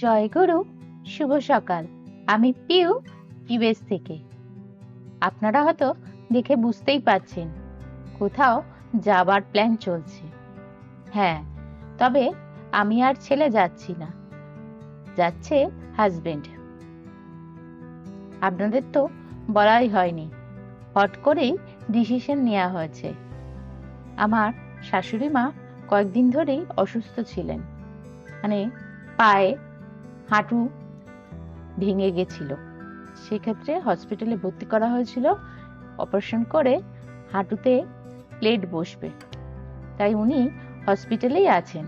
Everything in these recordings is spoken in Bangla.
জয় গুরু, শুভ সকাল। আমি পিউ, ইউএস থেকে। আপনারা হয়তো দেখে বুঝতেই পারছেন, কোথাও যাবার প্ল্যান চলছে। হ্যাঁ তবে আমি আর ছেলে যাচ্ছি না, যাচ্ছে হাজবেন্ড আপনাদের তো বলাই হয়নি, হট করেই ডিসিশন নেওয়া হয়েছে। আমার শাশুড়ি মা কয়েকদিন ধরেই অসুস্থ ছিলেন মানে পায়ে হাঁটু ভেঙে গেছিল। সেক্ষেত্রে হসপিটালে ভর্তি করা হয়েছিল। অপারেশন করে হাঁটুতে প্লেট বসবে। তাই উনি হসপিটালেই আছেন।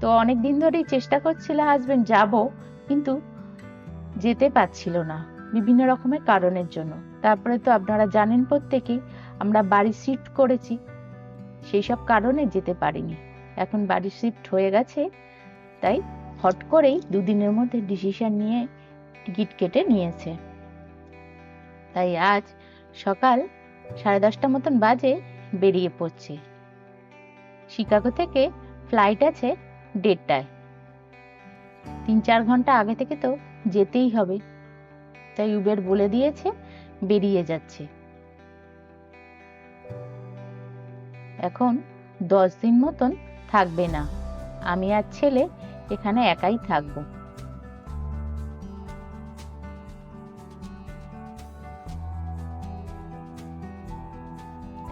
তো অনেক দিন ধরেই চেষ্টা করছিল হাজবেন্ড যাব, কিন্তু যেতে পারছিল না বিভিন্ন রকমের কারণের জন্য। তারপরে তো আপনারা জানেন প্রত্যেকেই আমরা বাড়ি শিফট করেছি। সেই সব কারণে যেতে পারিনি। এখন বাড়ি শিফট হয়ে গেছে, তাই হট করেই দুদিনের মধ্যে ডিসিশন নিয়ে টিকিট কেটে নিয়েছে। তাই আজ সকাল সাড়ে দশটা মতন বাজে বেরিয়ে পড়ছে। শিকাগো থেকে ফ্লাইট আছে দেড়টায়। তিন চার ঘণ্টা আগে থেকে তো যেতেই হবে। তাই উবের বলে দিয়েছে, বেরিয়ে যাচ্ছে। এখন দশ দিন মতন থাকবে না। আমি আর ছেলে এখানে একাই থাকব।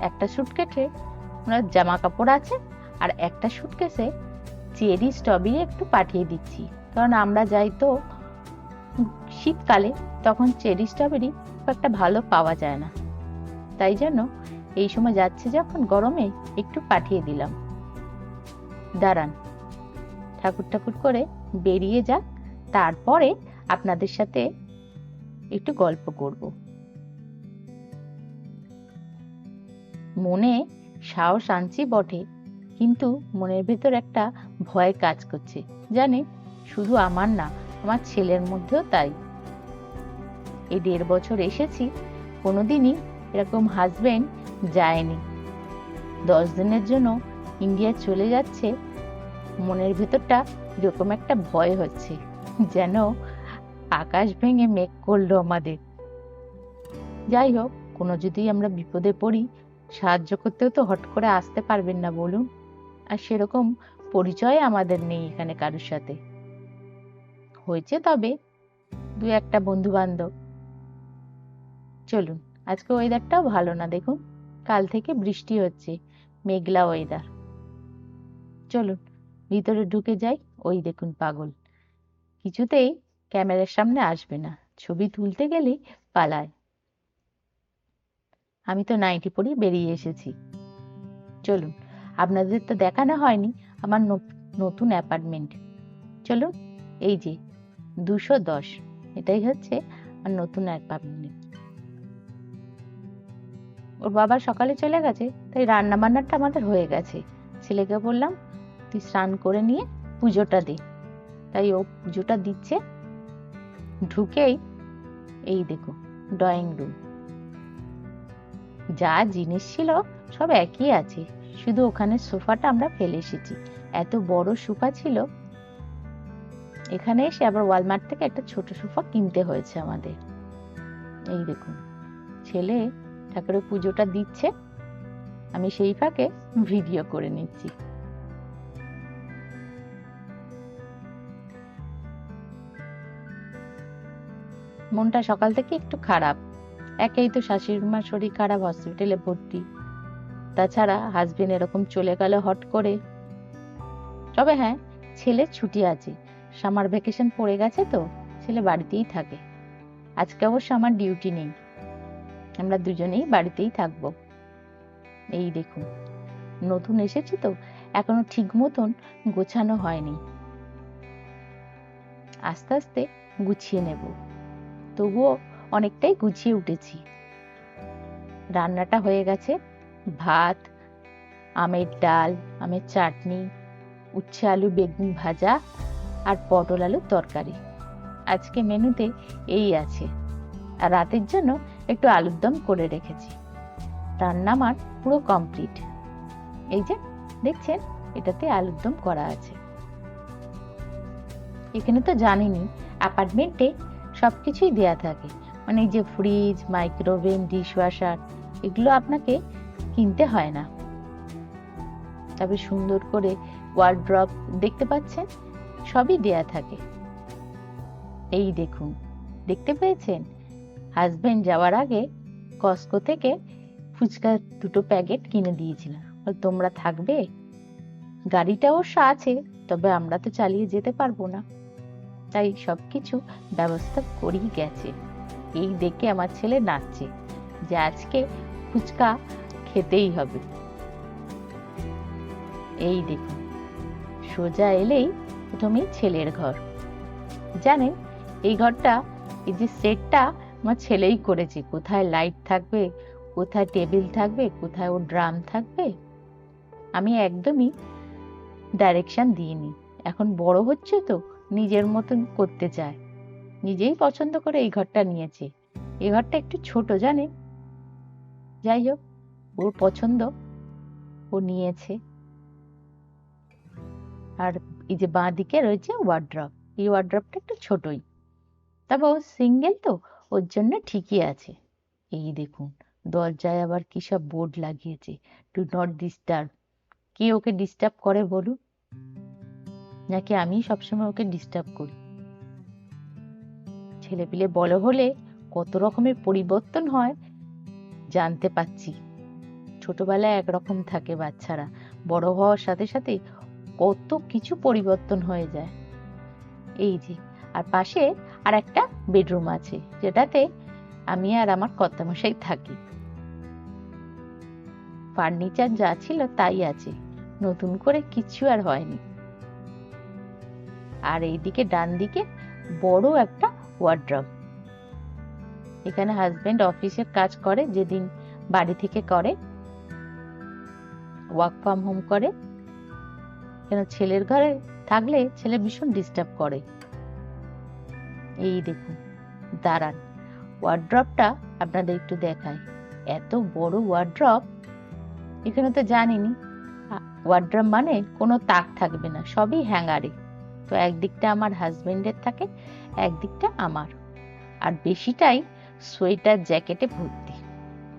একটা সুটকেসে ওনার জামা কাপড় আছে আর একটা সুটকেসে চেরি স্ট্রবেরি একটু পাঠিয়ে দিচ্ছি। কারণ আমরা যাই তো শীতকালে, তখন চেরি স্ট্রবেরি খুব একটা ভালো পাওয়া যায় না। তাই জন্য এই সময় যাচ্ছে যখন গরমে একটু পাঠিয়ে দিলাম। দাঁড়ান। ঠাকুর ঠাকুর করে বেরিয়ে যাক, তারপরে আপনাদের সাথে একটু গল্প করব। মনে সাহস আনছি বটে, কিন্তু মনের ভেতর একটা ভয় কাজ করছে। জানে, শুধু আমার না, আমার ছেলের মধ্যেও তাই। এই দেড় বছর এসেছি, কোনোদিনই এরকম হাজবেন্ড যায়নি। দশ দিনের জন্য ইন্ডিয়া চলে যাচ্ছে মনের ভেতরটা এরকম একটা ভয় হচ্ছে, যেন আকাশ ভেঙে মেঘ করল আমাদের। যাই হোক, কোনো যদি আমরা বিপদে পড়ি, সাহায্য করতেও তো হট করে আসতে পারবেন না, বলুন। আর সেরকম পরিচয় আমাদের নেই এখানে কারোর সাথে। হয়েছে তবে দু একটা বন্ধু বান্ধব চলুন, আজকে ওয়েদারটাও ভালো না, দেখুন। কাল থেকে বৃষ্টি হচ্ছে, মেঘলা ওয়েদার চলুন ভিতরে ঢুকে যাই, ওই দেখুন পাগল। কিছুতেই ক্যামেরার সামনে আসবে না, ছবি তুলতে গেলেই পালায়। আমি তো নাইটি পরেই বেরিয়ে এসেছি। চলুন, আপনাদের তো দেখানো হয়নি আমার নতুন অ্যাপার্টমেন্ট। চলুন, এই যে, দুশো দশ, এটাই হচ্ছে আমার নতুন অ্যাপার্টমেন্ট। ওর বাবা সকালে চলে গেছে, তাই রান্না বান্নাটা আমাদের হয়ে গেছে। ছেলেকে বললাম তুই স্নান করে নিয়ে পুজোটা দে তাই ও পুজোটা দিচ্ছে। ঢুকেই এই দেখো ড্রয়িং রুম যা জিনিস ছিল সব একই আছে। শুধু ওখানে সোফাটা আমরা ফেলে এসেছি। এত বড় সোফা ছিল। এখানে এসে আবার ওয়ালমার্ট থেকে একটা ছোট সোফা কিনতে হয়েছে আমাদের। এই দেখুন ছেলে ঠাকুরের পুজোটা দিচ্ছে। আমি সেই ফাঁকে ভিডিও করে নিচ্ছি। মনটা সকাল থেকে একটু খারাপ। একেই তো শাশুড়ি মার শরীর খারাপ হসপিটালে ভর্তি। তাছাড়া হাজবেন্ড এরকম চলে গেল হট করে। তবে হ্যাঁ ছেলের ছুটি আছে। সামার ভ্যাকেশন পড়ে গেছে তো, ছেলে বাড়িতেই থাকে। আজকে অবশ্য আমার ডিউটি নেই। আমরা দুজনেই বাড়িতেই থাকব। এই দেখুন, নতুন এসেছি তো, এখনও ঠিক মতন গোছানো হয়নি। আস্তে আস্তে গুছিয়ে নেব। তবুও অনেকটাই গুছিয়ে উঠেছি। রান্নাটা হয়ে গেছে। ভাত, আমের ডাল, আমের চাটনি, উচ্ছে আলু বেগুন ভাজা আর পটল আলুর তরকারি। আজকে মেনুতে এই আছে। আর রাতের জন্য একটু আলুর দম করে রেখেছি। রান্না আমার পুরো কমপ্লিট। এই যে, দেখছেন, এটাতে আলুর দম করা আছে। এখানে তো জানিনি, অ্যাপার্টমেন্টে সব কিছুই দেয়া থাকে। মানে যে ফ্রিজ মাইক্রোওভেন ডিশওয়াশার এগুলো আপনাকে কিনতে হয় না। তবে সুন্দর করে ওয়ার্ড্রপ দেখতে পাচ্ছেন? সবই দেয়া থাকে। এই দেখুন, দেখতে পেয়েছেন? হাজবেন্ড যাওয়ার আগে কস্কো থেকে ফুচকা দুটো প্যাকেট কিনে দিয়েছিলাম তোমরা থাকবে? গাড়িটা অবশ্য আছে, তবে আমরা তো চালিয়ে যেতে পারব না। তাই সবকিছু ব্যবস্থা করেই গেছে। এই দেখে আমার ছেলে নাচছে যে আজকে ফুচকা খেতেই হবে। এই দেখুন, সোজা এলেই প্রথমেই ছেলের ঘর। জানেন, এই ঘরটা, এই যে সেটটা আমার ছেলেই করেছে। কোথায় লাইট থাকবে, কোথায় টেবিল থাকবে, কোথায় ও ড্রাম থাকবে, আমি একদমই ডাইরেকশন দিইনি। এখন বড় হচ্ছে তো নিজের মতন করতে চায়। নিজেই পছন্দ করে এই ঘরটা নিয়েছে। এই ঘরটা একটু ছোট, জানে? যাই হোক, ওর পছন্দ ও নিয়েছে। আর এই যে বাঁ দিকে রয়েছে ওয়ার্ড্রপ এই ওয়ার্ড্রপটা একটু ছোটই। তবে ও সিঙ্গেল তো, ওর জন্য ঠিকই আছে। এই দেখুন, দরজায় আবার কি সব বোর্ড লাগিয়েছে। টু নট ডিস্টার্ব কে ওকে ডিস্টার্ব করে বলুন? নাকি আমি সবসময় ওকে ডিস্টার্ব করি। ছেলেপিলে বড় হলে কত রকমের পরিবর্তন হয়, জানতে পাচ্ছি ছোটবেলায় একরকম থাকে বাচ্চারা, বড় হওয়ার সাথে সাথে কত কিছু পরিবর্তন হয়ে যায়। এই যে, আর পাশে আর একটা বেডরুম আছে, যেটাতে আমি আর আমার কর্তামশাই থাকি। ফার্নিচার যা ছিল তাই আছে, নতুন করে কিছু আর হয়নি। আর এইদিকে ডান দিকে বড় একটা ওয়ার্ড্রপ এখানে হাজবেন্ড অফিসের কাজ করে, যেদিন বাড়ি থেকে করে ওয়ার্ক ফ্রম হোম করে। কেন ছেলের ঘরে থাকলে ছেলে ভীষণ ডিস্টার্ব করে। এই দেখুন, দাঁড়ান ওয়ার্ড্রপটা আপনাদের একটু দেখায় এত বড় ওয়ার্ড্রপ এখানে তো জানিনি ওয়ার্ড্রপ মানে কোনো তাক থাকবে না, সবই হ্যাঙ্গারে। তো একদিকটা আমার হাজবেন্ডের থাকে, একদিকটা আমার। আর বেশিটাই সোয়েটার জ্যাকেটে ভর্তি।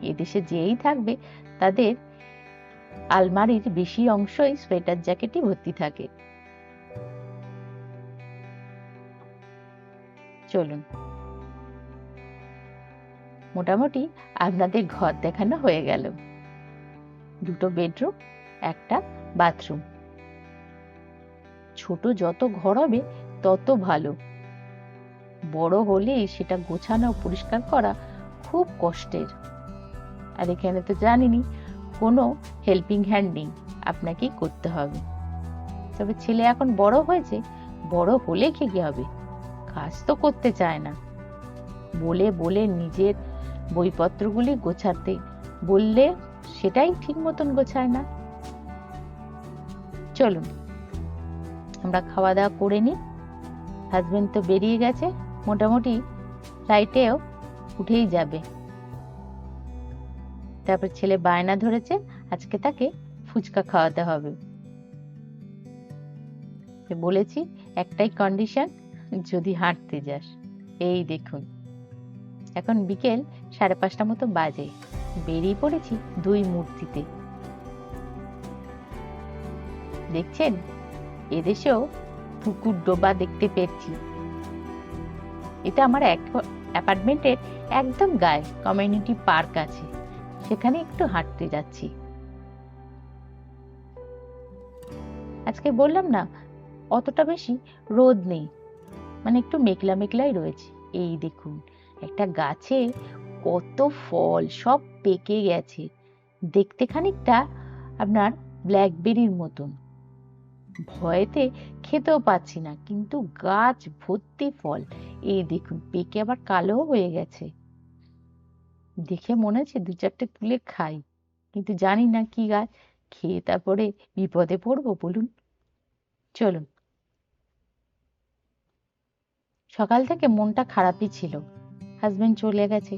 এদেশে যেই থাকবে, তাদের আলমারির বেশি অংশই সোয়েটার জ্যাকেটই ভর্তি থাকে। চলুন। মোটামুটি আপনাদের ঘর দেখানো হয়ে গেল। দুটো বেডরুম একটা বাথরুম ছোট যত ঘর হবে, তত ভালো। বড় হলে সেটা গোছানো, পরিষ্কার করা খুব কষ্টের। আর এখানে তো জানিনি কোনো হেল্পিং হ্যান্ড নেই, আপনাকেই করতে হবে। তবে ছেলে এখন বড় হয়েছে, বড় হলে কি কি হবে? কাজ তো করতে চায় না। বলে বলে নিজের বইপত্রগুলি গোছাতে, বললে সেটাই ঠিক মতন গোছায় না। চলুন। আমরা খাওয়া দাওয়া করে নিই। হাজবেন্ড তো বেরিয়ে গেছে, মোটামুটি ফ্লাইটেও উঠেই যাবে। তারপর ছেলে বায়না ধরেছে, আজকে তাকে ফুচকা খাওয়াতে হবে। বলেছি, একটাই কন্ডিশন যদি হাঁটতে যাস। এই দেখুন। এখন বিকেল সাড়ে পাঁচটা মতো বাজে। বেরিয়ে পড়েছি দুই মূর্তিতে। দেখছেন? এদেশেও পুকুর ডোবা দেখতে পেয়েছি। এটা আমার এক অ্যাপার্টমেন্টের একদম গায়ে কমিউনিটি পার্ক আছে। সেখানে একটু হাঁটতে যাচ্ছি। আজকে বললাম না, অতটা বেশি রোদ নেই। মানে একটু মেঘলা মেঘলাই রয়েছে। এই দেখুন, একটা গাছে কত ফল, সব পেকে গেছে। দেখতে খানিকটা আপনার ব্ল্যাকবেরির মতন। ভয়েতে খেতেও পাচ্ছি না, কিন্তু গাছ ভর্তি ফল। এই দেখুন, পেকে আবার কালো হয়ে গেছে। দেখে মনে হচ্ছে দু চারটে তুলে খাই, কিন্তু জানি না কি গাছ। খেয়ে তারপরে বিপদে পড়ব, বলুন। চলুন। সকাল থেকে মনটা খারাপই ছিল। হাজবেন্ড চলে গেছে।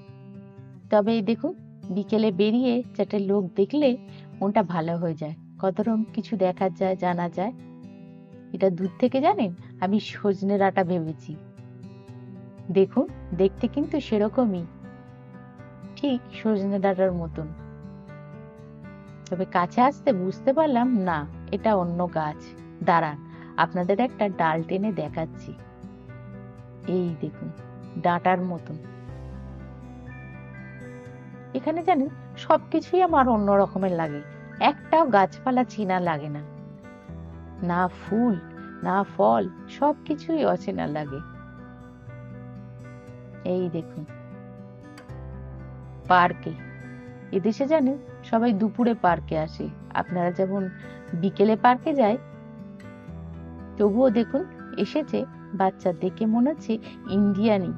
তবে দেখুন, বিকেলে বেরিয়ে চারটে লোক দেখলে মনটা ভালো হয়ে যায়। কত রকম কিছু দেখা যায়, জানা যায়। এটা দূর থেকে জানেন? আমি সজনে ডাঁটা ভেবেছি। দেখুন, দেখতে কিন্তু সেরকমই। ঠিক সজনে ডাঁটার মতন। তবে কাছে আসতে বুঝতে পারলাম, না, এটা অন্য গাছ। দাঁড়ান, আপনাদের একটা ডাল টেনে দেখাচ্ছি। এই দেখুন, ডাঁটার মতন। এখানে জানেন, সবকিছুই আমার অন্য রকমের লাগে। একটাও গাছপালা চেনা লাগে না। না ফুল, না ফল, সবকিছুই অচেনা লাগে। এই দেখুন। পার্কে। এদেশে জানেন, সবাই দুপুরে পার্কে আসে। আপনারা যেমন বিকেলে পার্কে যায়, তবুও দেখুন, এসেছে, বাচ্চা দেখে মনে হচ্ছে ইন্ডিয়ানই।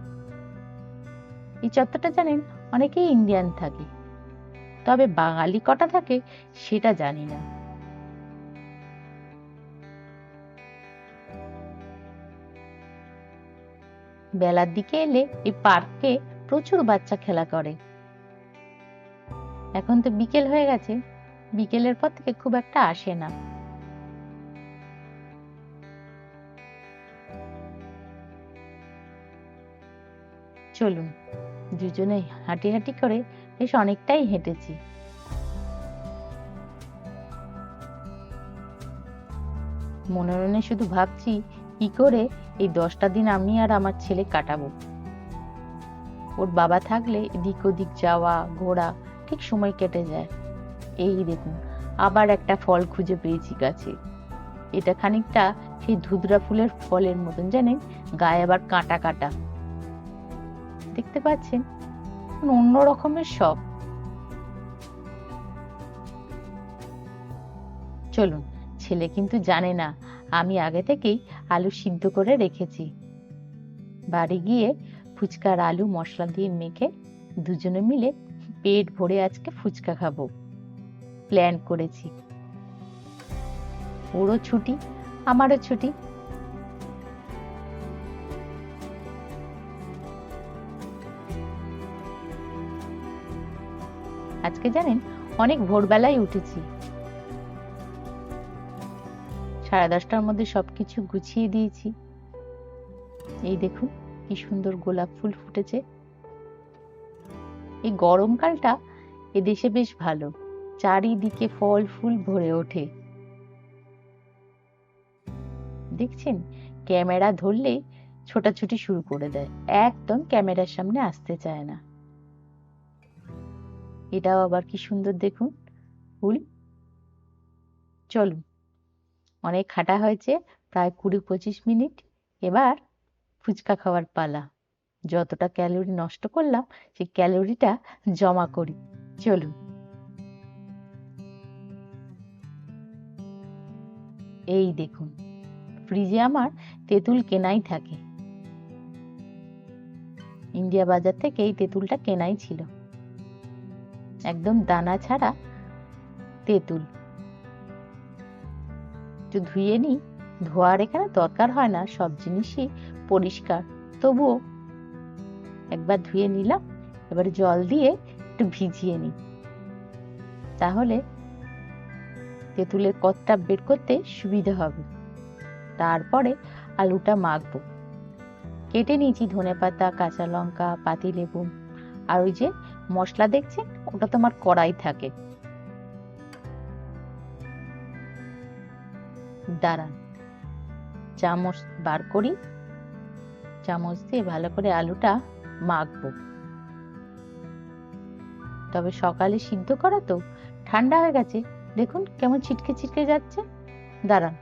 এই চত্বরটা জানেন, অনেকেই ইন্ডিয়ান থাকে। তবে বাঙালি কটা থাকে সেটা জানি না। বেলার দিকে এলে এই পার্কে প্রচুর বাচ্চা খেলা করে। এখন তো বিকেল হয়ে গেছে, বিকেলের পর থেকে খুব একটা আসে না। চলুন। দুজনে হাঁটি হাঁটি করে বেশ অনেকটাই হেঁটেছি। মনে মনে শুধু ভাবছি, কি করে এই দশটা দিন আমি আর আমার ছেলে কাটাবো? ওর বাবা থাকলে এদিক ওদিক যাওয়া, ঘোরা ঠিক সময় কেটে যায়। এই দেখুন, আবার একটা ফল খুঁজে পেয়েছি গাছে। এটা খানিকটা সেই ধুদরা ফুলের ফলের মতন, জানেন? গায়ে আবার কাঁটা কাটা। দেখতে পাচ্ছেন? অন্য রকমের সব। চলুন, ছেলে কিন্তু জানে না, আমি আগে থেকেই আলু সিদ্ধ করে রেখেছি। বাড়ি গিয়ে ফুচকার আলু মশলা দিয়ে মেখে দুজনে মিলে পেট ভরে আজকে ফুচকা খাব। প্ল্যান করেছি। ওরও ছুটি, আমারও ছুটি। আজকে জানেন, অনেক ভোরবেলায় উঠেছি। সাড়ে দশটার মধ্যে সবকিছু গুছিয়ে দিয়েছি। এই দেখুন, কি সুন্দর গোলাপ ফুল ফুটেছে। এই গরমকালটা এদেশে বেশ ভালো। চারিদিকে ফল ফুল ভরে ওঠে। দেখছেন, ক্যামেরা ধরলে ছোটাছুটি শুরু করে দেয়। একদম ক্যামেরার সামনে আসতে চায় না। এটাও আবার কি সুন্দর দেখুন, ফুল। চলুন, অনেক খাটা হয়েছে, প্রায় কুড়ি পঁচিশ মিনিট। এবার ফুচকা খাওয়ার পালা। যতটা ক্যালোরি নষ্ট করলাম, সেই ক্যালোরিটা জমা করি। চলুন। এই দেখুন, ফ্রিজে আমার তেঁতুল কেনাই থাকে। ইন্ডিয়া বাজার থেকে এই তেঁতুলটা কেনাই ছিল। একদম দানা ছাড়া তেঁতুল। একটু ধুয়ে নিই। ধোয়ার এখানে দরকার হয় না, সব জিনিসই পরিষ্কার। তবুও একবার ধুয়ে নিলাম, এবার জল দিয়ে একটু ভিজিয়ে নিই। তাহলে তেঁতুলের কতটা বের করতে সুবিধা হবে। তারপরে আলুটা মাখবো। কেটে নিয়েছি ধনে পাতা কাঁচা লঙ্কা পাতি লেবু আর ওই যে মশলা দেখছেন ওটা তোমার কড়াই থাকে। দাঁড়ান, চামচ বার করি। চামচ দিয়ে ভালো করে আলুটা মাখবো। তবে সকালে সিদ্ধ করা তো, ঠান্ডা হয়ে গেছে। দেখুন কেমন ছিটকে ছিটকে যাচ্ছে। দাঁড়ান,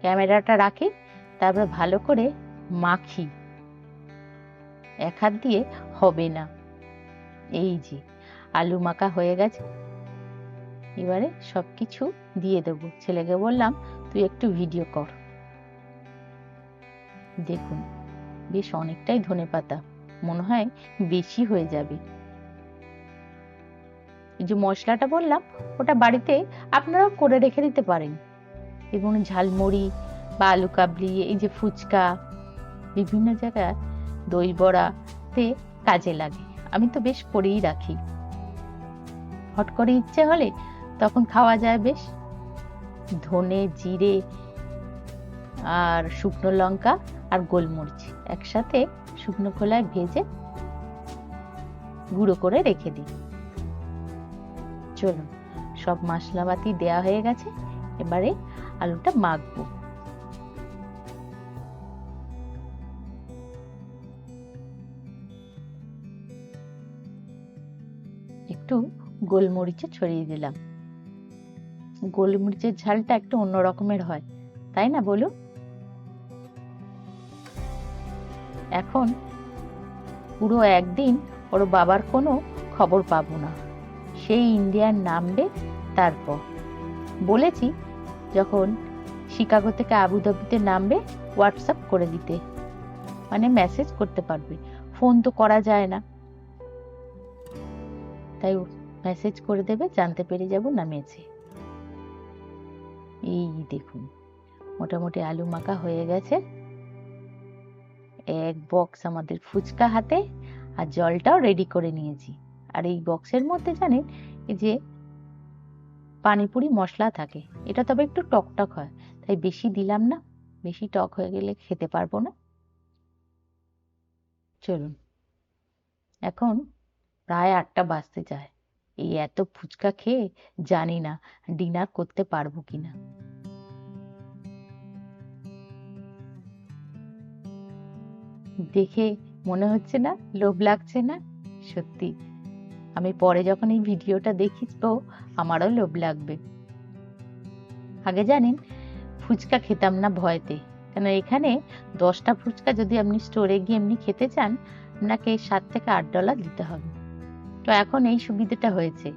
ক্যামেরাটা রাখি, তারপর ভালো করে মাখি। এক হাত দিয়ে হবে না। এই যে, আলু মাখা হয়ে গেছে। এবারে সব কিছু দিয়ে দেবো। ছেলেকে বললাম, তুই একটু ভিডিও কর। দেখুন, বেশ অনেকটাই ধনে পাতা, মনে হয় বেশি হয়ে যাবে। যে মশলাটা বললাম, ওটা বাড়িতে আপনারাও করে রেখে দিতে পারেন। এবং ঝালমুড়ি বা আলু কাবলি, এই যে ফুচকা, বিভিন্ন জায়গায় দই বড়াতে কাজে লাগে। আমি তো বেশ করেই রাখি। হট করে ইচ্ছে হলে তখন খাওয়া যায় বেশ। ধনে, জিরে আর শুকনো লঙ্কা আর গোলমরিচ একসাথে শুকনো খোলায় ভেজে গুঁড়ো করে রেখে দিই। চলুন, সব মশলাপাতি দেয়া হয়ে গেছে। এবারে আলুটা মাখবো। গোলমরিচে ছড়িয়ে দিলাম। গোলমরিচের ঝালটা একটু অন্য রকমের হয়, তাই না বলুন এখন পুরো একদিন ওর বাবার কোনো খবর পাবো না। সেই ইন্ডিয়ার নামবে তারপর। বলেছি যখন শিকাগো থেকে আবুধাবিতে নামবে, হোয়াটসঅ্যাপ করে দিতে। মানে মেসেজ করতে পারবে। ফোন তো করা যায় না। তাই মেসেজ করে দেবে, জানতে পেরে যাব, নামিয়েছে। এই দেখুন, মোটামুটি আলু মাখা হয়ে গেছে। এক বক্স আমাদের ফুচকা হাতে আর জলটাও রেডি করে নিয়েছি। আর এই বক্সের মধ্যে জানেন যে পানিপুরি মশলা থাকে, এটা তবে একটু টক টক হয়, তাই বেশি দিলাম না, বেশি টক হয়ে গেলে খেতে পারব না। চলুন, এখন প্রায় আটটা বাজতে যায়। এই এত ফুচকা খেয়ে জানি না ডিনার করতে পারব কিনা। দেখে মনে হচ্ছে না লোভ লাগছে না? সত্যি। আমি পরে যখন এই ভিডিওটা দেখি তো আমারও লোভ লাগবে। আগে জানেন, ফুচকা খেতাম না ভয়তে। কেন এখানে দশটা ফুচকা যদি আপনি স্টোরে গিয়ে এমনি খেতে চান, আপনাকে সাত থেকে আট ডলার দিতে হবে। তো এখন এই সুবিধাটা হয়েছে।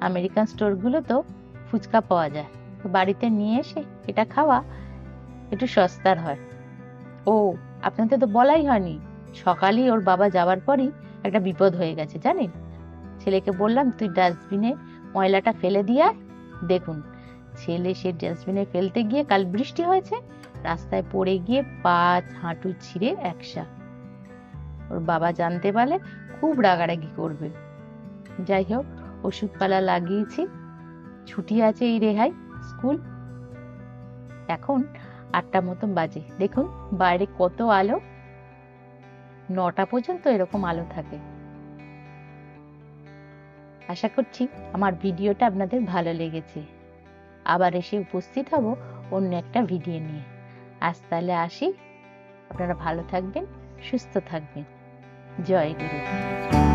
আমেরিকান স্টোরগুলো তো ফুচকা পাওয়া যায়। তো বাড়িতে নিয়ে এসে এটা খাওয়া একটু সস্তার হয়। ও, আপনাদের তো বলাই হয়নি। সকালেই ওর বাবা যাওয়ার পরই একটা বিপদ হয়ে গেছে, জানেন? ছেলেকে বললাম, তুই ডাস্টবিনে ময়লাটা ফেলে দিয়ে দেখুন। ছেলে সে ডাস্টবিনে ফেলতে গিয়ে কাল বৃষ্টি হয়েছে, রাস্তায় পড়ে গিয়ে পা, হাঁটু ছিঁড়ে একসা। ওর বাবা জানতে পারলে খুব রাগারাগি করবে। যাই হোক, ওষুধপালা লাগিয়েছি। ছুটি আছে এই রেহাই স্কুল। এখন আটটা মতন বাজে। দেখুন, বাইরে কত আলো। নটা পর্যন্ত এরকম আলো থাকে। আশা করছি আমার ভিডিওটা আপনাদের ভালো লেগেছে। আবার এসে উপস্থিত হব অন্য একটা ভিডিও নিয়ে। আজ তাহলে আসি। আপনারা ভালো থাকবেন, সুস্থ থাকবেন। জয় গুরু